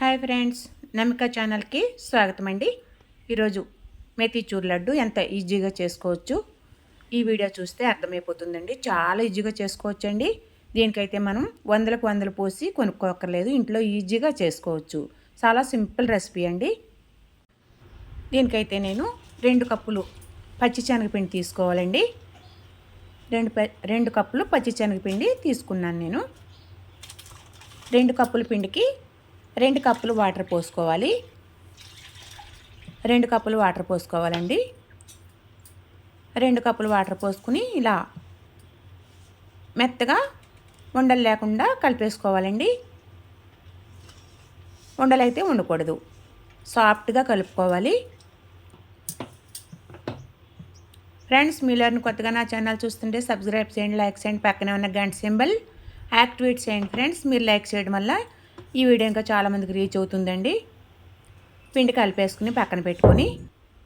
Hi friends నమిక ఛానల్కి స్వాగతం అండి ఈరోజు మెతిచూర్ లడ్డు ఎంత ఈజీగా చేసుకోవచ్చు? ఈ వీడియో చూస్తే అర్థమైపోతుందండి. చాలా ఈజీగా చేసుకోవచ్చు అండి దీనికైతే మనం వందలకు వందలు పోసి కొనుక్కోక్కర్లేదు. ఇంట్లో ఈజీగా చేసుకోవచ్చు. చాలా సింపుల్ రెసిపీ అండి. దీనికైతే నేను రెండు కప్పులు పచ్చి శనగపిండి తీసుకోవాలండి. రెండు రెండు కప్పులు పచ్చి శనగపిండి తీసుకున్నాను నేను. రెండు కప్పుల పిండికి రెండు కప్పులు వాటర్ పోసుకోవాలి. రెండు కప్పులు వాటర్ పోసుకోవాలండి. రెండు కప్పులు వాటర్ పోసుకుని ఇలా మెత్తగా ఉండలు లేకుండా కలిపేసుకోవాలండి. ఉండలైతే ఉండకూడదు. సాఫ్ట్గా కలుపుకోవాలి. ఫ్రెండ్స్ మీలర్ని కొత్తగా నా ఛానల్ చూస్తుంటే సబ్స్క్రైబ్ చేయండి లైక్ చేయండి. పక్కనే ఉన్న గంట సింబల్ యాక్టివేట్ చేయండి ఫ్రెండ్స్. మీరు లైక్ చేయడం వల్ల ఈ వీడియో ఇంకా చాలామందికి రీచ్ అవుతుందండి. పిండి కలిపేసుకుని పక్కన పెట్టుకొని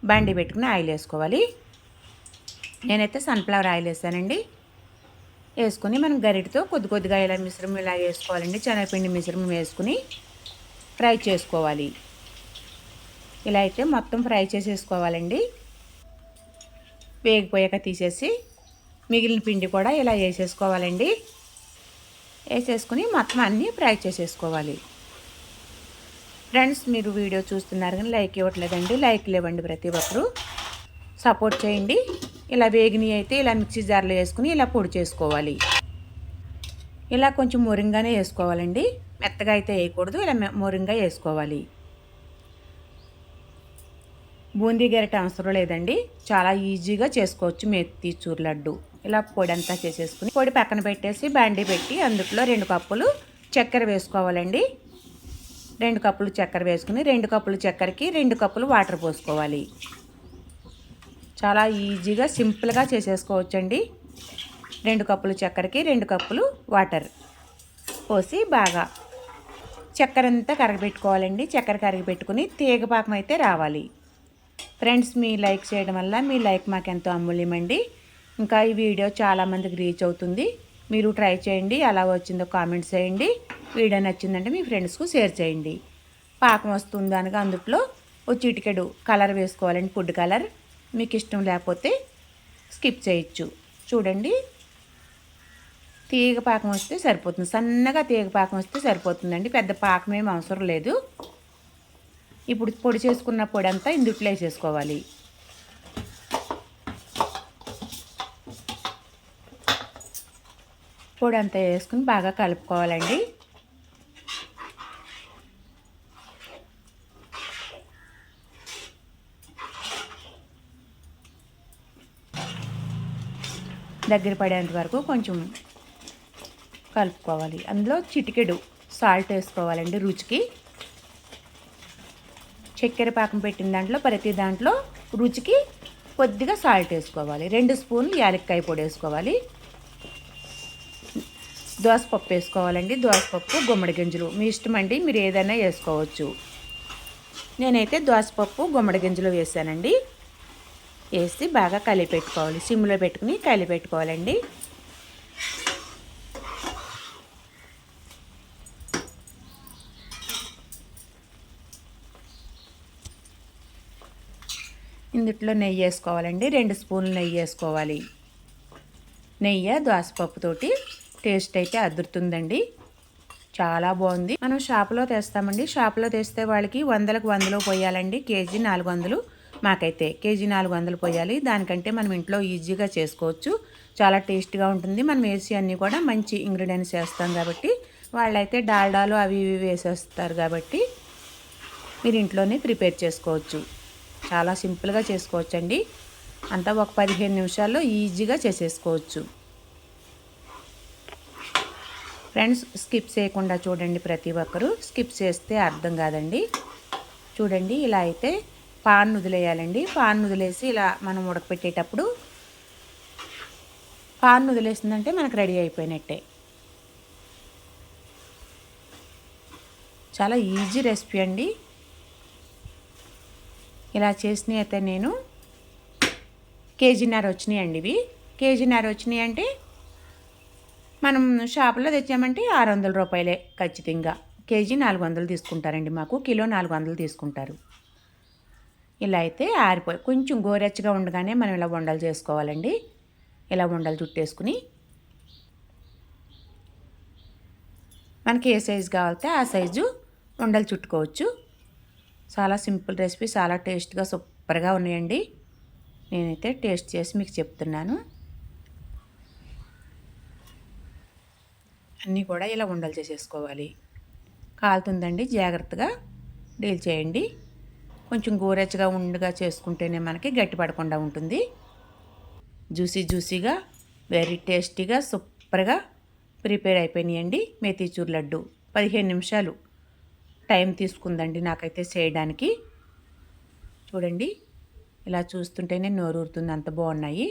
బండి పెట్టుకుని ఆయిల్ వేసుకోవాలి. నేనైతే సన్ఫ్లవర్ ఆయిల్ వేసానండి. వేసుకొని మనం గరిటితో కొద్ది కొద్దిగా ఇలా మిశ్రమం ఇలా వేసుకోవాలండి. శనగపిండి మిశ్రమం వేసుకుని ఫ్రై చేసుకోవాలి. ఇలా అయితే మొత్తం ఫ్రై చేసేసుకోవాలండి. వేగిపోయాక తీసేసి మిగిలిన పిండి కూడా ఇలా వేసేసుకోవాలండి. వేసేసుకుని మొత్తం అన్నీ ఫ్రై చేసేసుకోవాలి. ఫ్రెండ్స్ మీరు వీడియో చూస్తున్నారు కానీ లైక్ ఇవ్వట్లేదండి. లైక్ లేవండి ప్రతి ఒక్కరు. సపోర్ట్ చేయండి. ఇలా వేగిని అయితే ఇలా మిక్సీ జార్లో వేసుకుని ఇలా పొడి చేసుకోవాలి. ఇలా కొంచెం మొరింగానే వేసుకోవాలండి. మెత్తగా అయితే వేయకూడదు. ఇలా మొరింగా వేసుకోవాలి. బూందీ గెరట అవసరం లేదండి. చాలా ఈజీగా చేసుకోవచ్చు మెత్తి చూరు లడ్డు. ఇలా పొడి అంతా చేసేసుకుని పొడి పక్కన పెట్టేసి బ్యాండీ పెట్టి అందుట్లో రెండు కప్పులు చక్కెర వేసుకోవాలండి. రెండు కప్పులు చక్కెర వేసుకుని రెండు కప్పులు చక్కెరకి రెండు కప్పులు వాటర్ పోసుకోవాలి. చాలా ఈజీగా సింపుల్గా చేసేసుకోవచ్చండి. రెండు కప్పులు చక్కెరకి రెండు కప్పులు వాటర్ పోసి బాగా చక్కెర అంతా కరగబెట్టుకోవాలండి. చక్కెర కరగబెట్టుకుని తీగ పాకం అయితే రావాలి. ఫ్రెండ్స్ మీ లైక్ చేయడం వల్ల మీ లైక్ మాకు ఎంతో అమూల్యమండి. ఇంకా ఈ వీడియో చాలామందికి రీచ్ అవుతుంది. మీరు ట్రై చేయండి ఎలా వచ్చిందో కామెంట్స్ చేయండి. వీడియో నచ్చిందంటే మీ ఫ్రెండ్స్కు షేర్ చేయండి. పాకం వస్తుంది అనగా అందుట్లో ఓ చిటికెడు కలర్ వేసుకోవాలండి ఫుడ్ కలర్ మీకు ఇష్టం లేకపోతే స్కిప్ చేయొచ్చు. చూడండి. తీగ పాకం వస్తే సరిపోతుంది. సన్నగా తీగ పాకం వస్తే సరిపోతుందండి. పెద్ద పాకం ఏమి అవసరం లేదు. ఇప్పుడు పొడి చేసుకున్న పొడి అంతా ఇందుట్లో వేసేసుకోవాలి పొడి అంతా వేసుకుని బాగా కలుపుకోవాలండి. దగ్గర పడేంత వరకు కొంచెం కలుపుకోవాలి. అందులో చిటికెడు సాల్ట్ వేసుకోవాలండి రుచికి. చక్కెర పాకం పెట్టిన దాంట్లో ప్రతి దాంట్లో రుచికి కొద్దిగా సాల్ట్ వేసుకోవాలి. రెండు స్పూన్లు యాలక్కాయ పొడి వేసుకోవాలి. దోసపప్పు వేసుకోవాలండి. దోసపప్పు గుమ్మడి గింజలు. మీ ఇష్టం అండి మీరు ఏదైనా వేసుకోవచ్చు. నేనైతే దోసపప్పు గుమ్మడి గింజలు వేసానండి. వేసి బాగా కలిపెట్టుకోవాలి. సిమ్లో పెట్టుకుని కలిపెట్టుకోవాలండి. ఇందుట్లో నెయ్యి వేసుకోవాలండి. రెండు స్పూన్లు నెయ్యి వేసుకోవాలి. నెయ్యి దోసపప్పుతోటి టేస్ట్ అయితే అదురుతుందండి. చాలా బాగుంది. మనం షాప్లో తెస్తామండి. షాప్లో తెస్తే వాళ్ళకి వందలకు వందలు పోయాలండి. కేజీ నాలుగు వందలు. మాకైతే కేజీ నాలుగు వందలు పోయాలి. దానికంటే మనం ఇంట్లో ఈజీగా చేసుకోవచ్చు. చాలా టేస్ట్గా ఉంటుంది. మనం వేసి అన్నీ కూడా మంచి ఇంగ్రీడియంట్స్ వేస్తాం కాబట్టి వాళ్ళైతే డాల్డాలు అవి ఇవి వేసేస్తారు కాబట్టి మీరు ఇంట్లోనే ప్రిపేర్ చేసుకోవచ్చు. చాలా సింపుల్గా చేసుకోవచ్చండి. అంతా ఒక పదిహేను నిమిషాల్లో ఈజీగా చేసేసుకోవచ్చు. ఫ్రెండ్స్ స్కిప్ చేయకుండా చూడండి ప్రతి ఒక్కరూ. స్కిప్ చేస్తే అర్థం కాదండి. చూడండి ఇలా అయితే పాన్ వదిలేయాలండి. పాన్ వదిలేసి ఇలా మనం ఉడకపెట్టేటప్పుడు పాన్ వదిలేసిందంటే మనకు రెడీ అయిపోయినట్టే. చాలా ఈజీ రెసిపీ అండి. ఇలా చేసినవి అయితే నేను కేజీన్నర వచ్చినాయి అండి ఇవి. కేజీన్నర వచ్చినాయి అంటే మనం షాపులో తెచ్చామంటే ఆరు వందల రూపాయలే ఖచ్చితంగా. కేజీ నాలుగు వందలు తీసుకుంటారండి మాకు కిలో నాలుగు వందలు తీసుకుంటారు. ఇలా అయితే ఆరిపోయి కొంచెం గోరెచ్చగా ఉండగానే మనం ఇలా వండలు చేసుకోవాలండి. ఇలా ఉండలు చుట్టేసుకుని మనకి ఏ సైజు కావాలితే ఆ సైజు ఉండలు చుట్టుకోవచ్చు. చాలా సింపుల్ రెసిపీ చాలా టేస్ట్గా సూపర్గా ఉన్నాయండి. నేనైతే టేస్ట్ చేసి మీకు చెప్తున్నాను. అన్నీ కూడా ఇలా ఉండలు చేసేసుకోవాలి. కాలుతుందండి జాగ్రత్తగా డీల్ చేయండి. కొంచెం గోరెచ్చగా ఉండగా చేసుకుంటేనే మనకి గట్టి పడకుండా ఉంటుంది. జ్యూసీ జ్యూసీగా వెరీ టేస్టీగా సూపర్గా ప్రిపేర్ అయిపోయినాయండి. మేతీచూర్ లడ్డు. పదిహేను నిమిషాలు. టైం తీసుకుందండి నాకైతే చేయడానికి. చూడండి ఇలా చూస్తుంటేనే నోరూరుతుంది అంత బాగున్నాయి.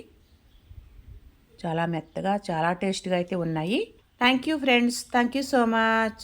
చాలా మెత్తగా చాలా టేస్ట్గా అయితే ఉన్నాయి. Thank you friends. Thank you so much.